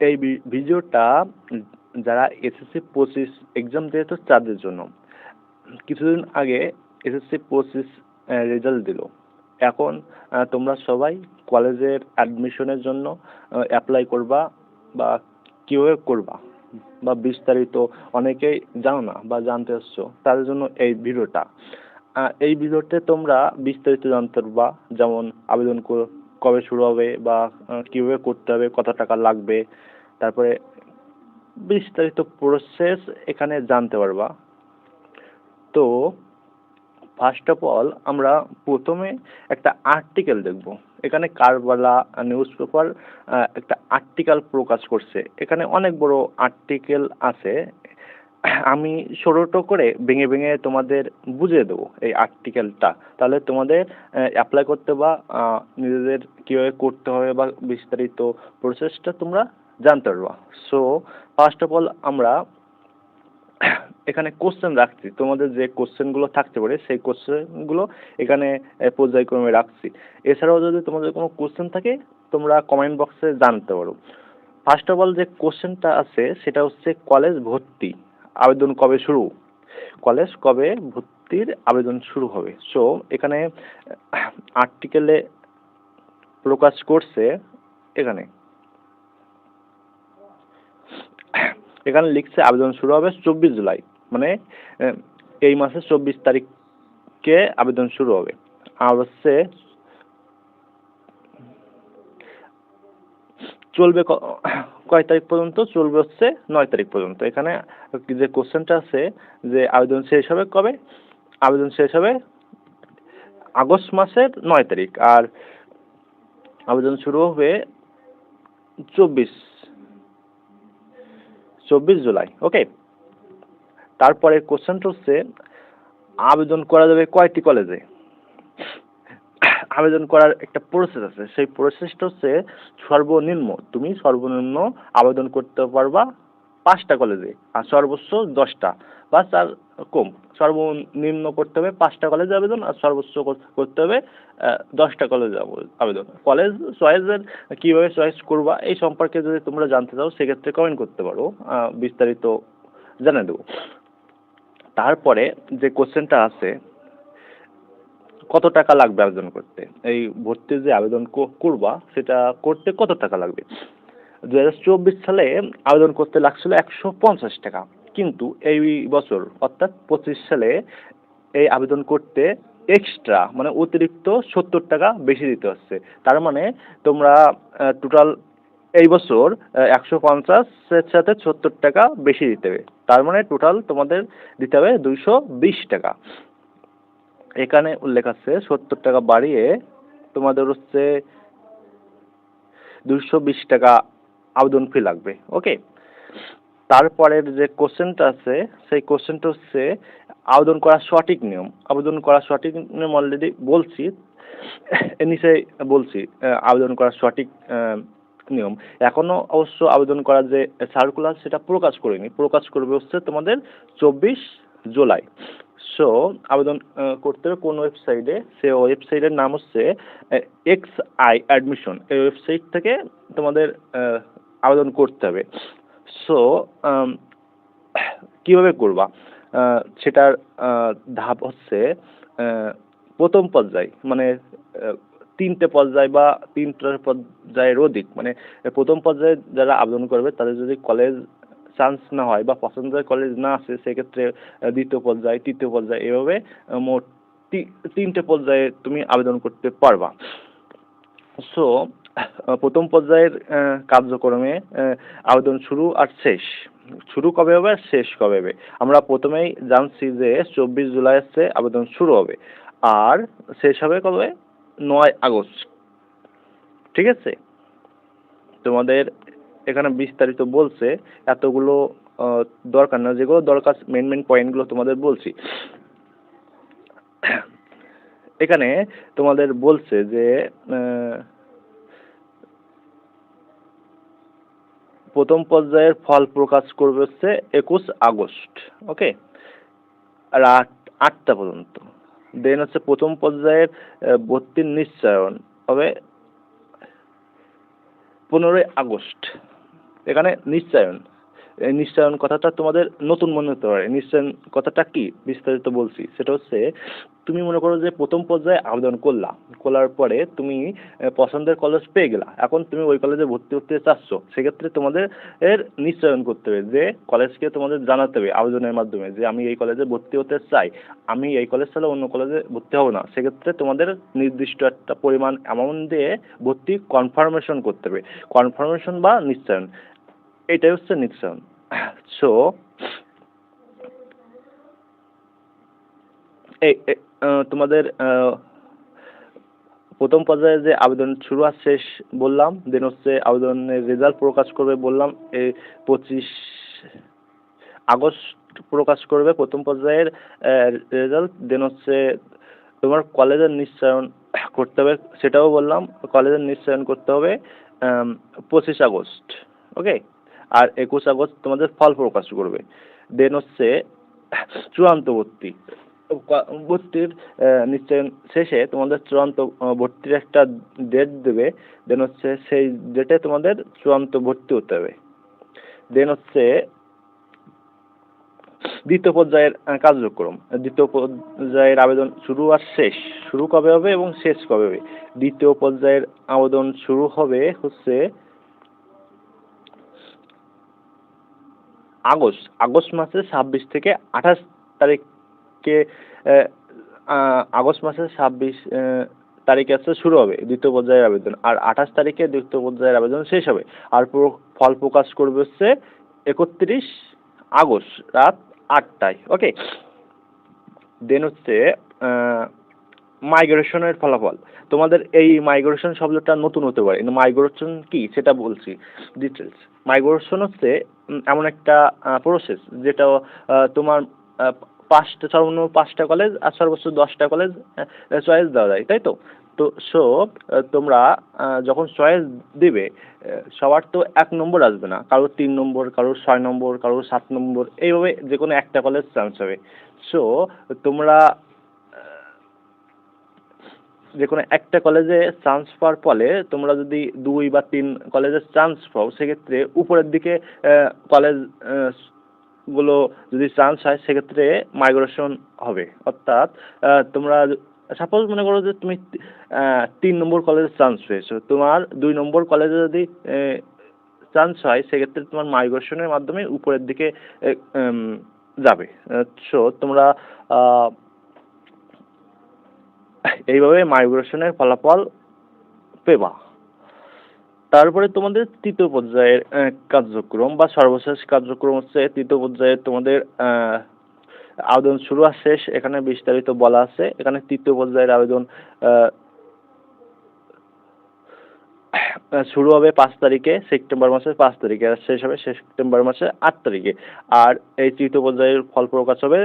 এই ভিডিওটা যারা এসএসসি পঁচিশ এক্সাম দিয়েছে তাদের জন্য। কিছুদিন আগে এসএসসি পঁচিশ রেজাল্ট দিল। এখন তোমরা সবাই কলেজের অ্যাডমিশনের জন্য অ্যাপ্লাই করবা বা কীভাবে করবা বা বিস্তারিত অনেকেই জানো না বা জানতে আসছো, তাদের জন্য এই ভিডিওটা। এই ভিডিওতে তোমরা বিস্তারিত জানতে পারবা, যেমন আবেদন কবে শুরু হবে বা কীভাবে করতে হবে, কত টাকা লাগবে, তারপরে বিস্তারিত প্রসেস এখানে জানতে পারবা। তো ফার্স্ট অফ অল আমরা প্রথমে একটা আর্টিকেল দেখব। এখানে কারবালা নিউজ পেপার একটা আর্টিকেল প্রকাশ করছে। এখানে অনেক বড় আর্টিকেল আছে। আমি ছোট করে ভেঙে ভেঙে তোমাদের বুঝিয়ে দেবো এই আর্টিকেলটা তাহলে তোমাদের অ্যাপ্লাই করতে বা নিজেদের কীভাবে করতে হবে বা বিস্তারিত প্রসেসটা তোমরা জানতে পারবা। সো ফার্স্ট অফ অল আমরা এখানে কোশ্চেন রাখছি। তোমাদের যে কোশ্চেনগুলো থাকতে পারে, সেই কোশ্চেনগুলো এখানে পর্যায়ক্রমে রাখছি। এছাড়াও যদি তোমাদের কোনো কোশ্চেন থাকে, তোমরা কমেন্ট বক্সে জানতে পারো। ফার্স্ট অফ অল যে কোশ্চেনটা আছে, সেটা হচ্ছে কলেজ ভর্তি। আবেদন কবে শুরু? কলেজ কবে ভর্তির আবেদন শুরু হবে? সো এখানে আর্টিকেলে প্রকাশ করছে এখানে। এখানে লিখছে আবেদন শুরু হবে চব্বিশ জুলাই মানে এই মাসের চব্বিশ তারিখে আবেদন শুরু হবে। আর হচ্ছে, চলবে কয় তারিখ পর্যন্ত? চলবে হচ্ছে নয় তারিখ পর্যন্ত। এখানে যে কোশ্চেনটা আছে যে আবেদন শেষ হবে কবে? আবেদন শেষ হবে আগস্ট মাসের নয় তারিখ। আর আবেদন শুরু হবে চব্বিশ চব্বিশ জুলাই। ওকে? তারপরে কোশ্চেনটা হচ্ছে, আবেদন করা যাবে কয়টি কলেজে? আবেদন করার একটা প্রসেস আছে। সেই প্রসেসটা হচ্ছে সর্বনিম্ন, তুমি সর্বনিম্ন আবেদন করতে পারবা পাঁচটা কলেজে আর সর্বোচ্চ দশটা। বা তার কম, সর্বনিম্ন করতে হবে পাঁচটা কলেজে আবেদন, আর সর্বোচ্চ করতে হবে দশটা কলেজে আবেদন। কলেজ চয়েসের কীভাবে চয়েস করবা, এই সম্পর্কে যদি তোমরা জানতে চাও, সেক্ষেত্রে কমেন্ট করতে পারো। বিস্তারিত জানিয়ে দেবো। তারপরে যে কোশ্চেনটা আছে কত টাকা লাগবে আবেদন করতে? এই ভর্তির যে আবেদন করবা, সেটা করতে কত টাকা লাগবে? দু হাজার চব্বিশ সালে আবেদন করতে লাগছিল একশো পঞ্চাশ টাকা। কিন্তু এই বছর, অর্থাৎ পঁচিশ সালে এই আবেদন করতে এক্সট্রা মানে অতিরিক্ত সত্তর টাকা বেশি দিতে হচ্ছে। তার মানে তোমরা টোটাল এই বছর একশো পঞ্চাশের সাথে সত্তর টাকা বেশি দিতে হবে। তার মানে টোটাল তোমাদের দিতে হবে দুইশো বিশ টাকা। এখানে উল্লেখ আছে, সত্তর টাকা বাড়িয়ে তোমাদের হচ্ছে দুশো বিশ টাকা আবেদন ফি লাগবে ওকে তারপরের যে কোশ্চেনটা আছে, সেই কোশ্চেনটা হচ্ছে আবেদন করার সঠিক নিয়ম। আবেদন করার সঠিক নিয়ম অলরেডি বলছি নিচে বলছি আবেদন করার সঠিক নিয়ম। এখনও অবশ্য আবেদন করার যে সার্কুলার সেটা প্রকাশ করিনি। প্রকাশ করবে হচ্ছে তোমাদের চব্বিশ জুলাই। সো আবেদন করতে হবে কোন ওয়েবসাইটে। সে ওয়েবসাইটের নাম হচ্ছে এক্স আই অ্যাডমিশন। এই ওয়েবসাইট থেকে তোমাদের আবেদন করতে হবে। সো কীভাবে করবা? সেটার ধাপ হচ্ছে প্রথম পর্যায় মানে তিনটে পর্যায় বা তিনটার পর্যায়ের অধিক মানে প্রথম পর্যায়ে যারা আবেদন করবে, তাদের যদি কলেজ চান্স না হয় বা পছন্দের কলেজ না আসে, সেক্ষেত্রে দ্বিতীয় পর্যায়, তৃতীয় পর্যায় এভাবে মোট তিনটে পর্যায়ে তুমি আবেদন করতে পারবা। সো প্রথম পর্যায়ের কার্যক্রমে আবেদন শুরু আর শেষ। শুরু কবে হবে আর শেষ কবে হবে? আমরা প্রথমেই জানছি যে চব্বিশ জুলাই হচ্ছে আবেদন শুরু হবে। আর শেষ হবে কবে? নয় আগস্ট। ঠিক আছে? তোমাদের এখানে বিস্তারিত বলছে, এতগুলো দরকার না, যেগুলো দরকার মেন মেন পয়েন্টগুলো তোমাদের বলছি। এখানে তোমাদের বলছে যে প্রথম পর্যায়ের ফল প্রকাশ করবে হচ্ছে একুশ আগস্ট ওকে আট আটটা পর্যন্ত। দেন হচ্ছে প্রথম পর্যায়ের ভর্তির নিশ্চয়ন, হবে পনেরোই আগস্ট। এখানে নিশ্চয়ন। এই নিশ্চয়ন কথাটা তোমাদের নতুন মনে হতে পারে। নিশ্চয়ন কথাটা কি? বিস্তারিত বলছি। সেটা হচ্ছে, তুমি মনে করো যে প্রথম পর্যায়ে আবেদন করলা। করার পরে তুমি পছন্দের কলেজ পেয়ে গেলা। এখন তুমি ওই কলেজে ভর্তি হতে চাচ্ছ। সেক্ষেত্রে তোমাদের এর নিশ্চয়ন করতে হবে যে কলেজকে তোমাদের জানাতে হবে আবেদনের মাধ্যমে যে আমি এই কলেজে ভর্তি হতে চাই। আমি এই কলেজ ছাড়া অন্য কলেজে ভর্তি হব না। সেক্ষেত্রে তোমাদের নির্দিষ্ট একটা পরিমাণ অ্যামাউন্ট দিয়ে ভর্তি কনফার্মেশন করতে হবে। কনফার্মেশন বা নিশ্চয়ন। এটাই হচ্ছে নিশ্চয়ন সো এই তোমাদের প্রথম পর্যায়ে যে আবেদন শুরু আর শেষ বললাম দেন হচ্ছে আবেদনের রেজাল্ট প্রকাশ করবে বললাম এই পঁচিশ আগস্ট প্রকাশ করবে প্রথম পর্যায়ের রেজাল্ট দেন হচ্ছে তোমার কলেজের নিশ্চয়ন করতে হবে, সেটাও বললাম, কলেজের নিশ্চয়ন করতে হবে পঁচিশ আগস্ট ওকে আর একুশ আগস্ট তোমাদের ফল প্রকাশ করবে। দেন হচ্ছে চূড়ান্ত ভর্তি ভর্তির আহ, নিশ্চয়ন শেষে তোমাদের চূড়ান্ত ভর্তির একটা ডেট দেবে। দেন হচ্ছে সেই ডেটে তোমাদের চূড়ান্ত ভর্তি হতে হবে। দেন হচ্ছে দ্বিতীয় পর্যায়ের কার্যক্রম। দ্বিতীয় পর্যায়ের আবেদন শুরু আর শেষ। শুরু কবে হবে এবং শেষ কবে হবে? দ্বিতীয় পর্যায়ের আবেদন শুরু হবে হচ্ছে আগস্ট আগস্ট মাসের ছাব্বিশ থেকে আঠাশ তারিখে আহ, আহ, আগস্ট মাসের ছাব্বিশ তারিখে হচ্ছে শুরু হবে দ্বিতীয় পর্যায়ের আবেদন। আর আঠাশ তারিখে দ্বিতীয় পর্যায়ের আবেদন শেষ হবে। আর ফল প্রকাশ করবে হচ্ছে একত্রিশ আগস্ট রাত আটটায়। ওকে দেন হচ্ছে মাইগ্রেশনের ফলাফল। তোমাদের এই মাইগ্রেশন শব্দটা নতুন হতে পারে, কিন্তু মাইগ্রেশন কি সেটা বলছি ডিটেলস মাইগ্রেশন হচ্ছে এমন একটা প্রসেস যেটা তোমার পাঁচটা, সর্বনিম্ন পাঁচটা কলেজ আর সর্বোচ্চ দশটা কলেজ চয়েস দেওয়া যায়, তাই তো? তো সো তোমরা যখন চয়েস দেবে সবার তো এক নম্বর আসবে না, কারোর তিন নম্বর, কারোর ছয় নম্বর, কারোর সাত নম্বর, এইভাবে যে কোনো একটা কলেজ চান্স হবে। সো তোমরা যে কোনো একটা কলেজে চান্স পাওয়ার ফলে তোমরা যদি দুই বা তিন কলেজে চান্স পাও, সেক্ষেত্রে উপরের দিকে কলেজগুলো যদি চান্স হয়, সেক্ষেত্রে মাইগ্রেশন হবে। অর্থাৎ তোমরা সাপোজ মনে করো যে তুমি তিন নম্বর কলেজে চান্স পেয়েছ। তোমার দুই নম্বর কলেজে যদি চান্স হয়, সেক্ষেত্রে তোমার মাইগ্রেশনের মাধ্যমে উপরের দিকে যাবে। সো তোমরা এইভাবে মাইগ্রেশনের ফলাফল পেবা। তারপরে তোমাদের তৃতীয় পর্যায়ের কার্যক্রম বা সর্বশেষ কার্যক্রম হচ্ছে তৃতীয় পর্যায়ে তোমাদের আবেদন শুরু আর শেষ। এখানে বিস্তারিত বলা আছে। এখানে তৃতীয় পর্যায়ের আবেদন শুরু হবে পাঁচ তারিখে, সেপ্টেম্বর মাসের পাঁচ তারিখে আর শেষ হবে সেপ্টেম্বর মাসের আট তারিখে। আর এই তৃতীয় পর্যায়ের ফল প্রকাশ হবে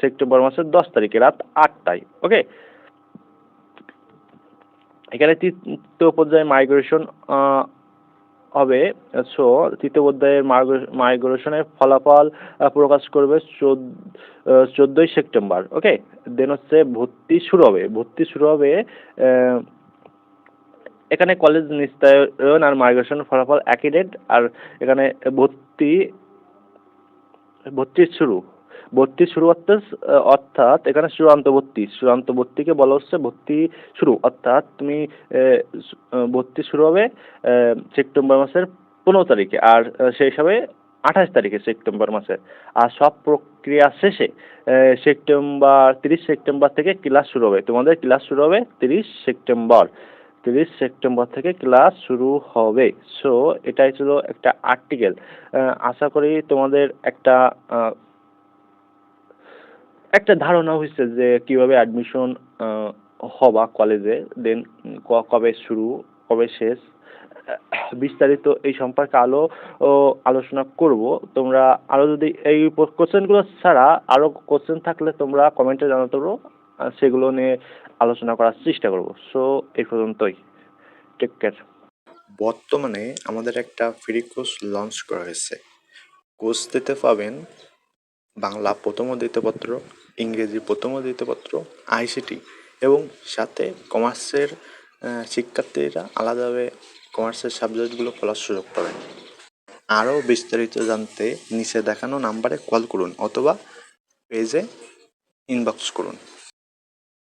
সেপ্টেম্বর মাসের দশ তারিখে, রাত আটটায়। ওকে এখানে তৃতীয় পর্যায়ে মাইগ্রেশন হবে। সো তৃতীয় পর্যায়ের মাইগ্রেশনের ফলাফল প্রকাশ করবে চোদ্দোই সেপ্টেম্বর। ওকে দেন হচ্ছে ভর্তি শুরু হবে। ভর্তি শুরু হবে এখানে কলেজ নিস্তায়ন আর মাইগ্রেশন ফলাফল একই ডেট আর এখানে ভর্তি ভর্তির শুরু। ভর্তি শুরু অর্থাৎ অর্থাৎ এখানে চূড়ান্ত ভর্তি চূড়ান্ত ভর্তিকে বলা হচ্ছে ভর্তি শুরু। অর্থাৎ তুমি ভর্তি শুরু হবে সেপ্টেম্বর মাসের পনেরো তারিখে, আর শেষ হবে আঠাশ তারিখে, সেপ্টেম্বর মাসের। আর সব প্রক্রিয়া শেষে সেপ্টেম্বর, তিরিশ সেপ্টেম্বর থেকে ক্লাস শুরু হবে। তোমাদের ক্লাস শুরু হবে তিরিশ সেপ্টেম্বর। তিরিশ সেপ্টেম্বর থেকে ক্লাস শুরু হবে। সো এটাই ছিল একটা আর্টিকেল। আশা করি তোমাদের একটা একটা ধারণা হয়েছে যে কীভাবে অ্যাডমিশন হবা কলেজে দেন কবে শুরু, কবে শেষ, বিস্তারিত এই সম্পর্কে আলো আলোচনা করব। তোমরা আরও যদি এই কোশ্চেনগুলো ছাড়া আরও কোশ্চেন থাকলে তোমরা কমেন্টে জানাতে পারো সেগুলো নিয়ে আলোচনা করার চেষ্টা করব। সো এই পর্যন্তই। টেক কেয়ার বর্তমানে আমাদের একটা ফ্রি কোর্স লঞ্চ করা হয়েছে। কোর্স দিতে পাবেন বাংলা প্রথম ও দ্বিতীয় পত্র ইংরেজি প্রথম ও দ্বিতীয় পত্র আইসিটি এবং সাথে কমার্সের শিক্ষার্থীরা আলাদাভাবে কমার্সের সাবজেক্টগুলো পড়ার সুযোগ পাবেন আরও বিস্তারিত জানতে নিচে দেখানো নাম্বারে কল করুন অথবা পেজে ইনবক্স করুন।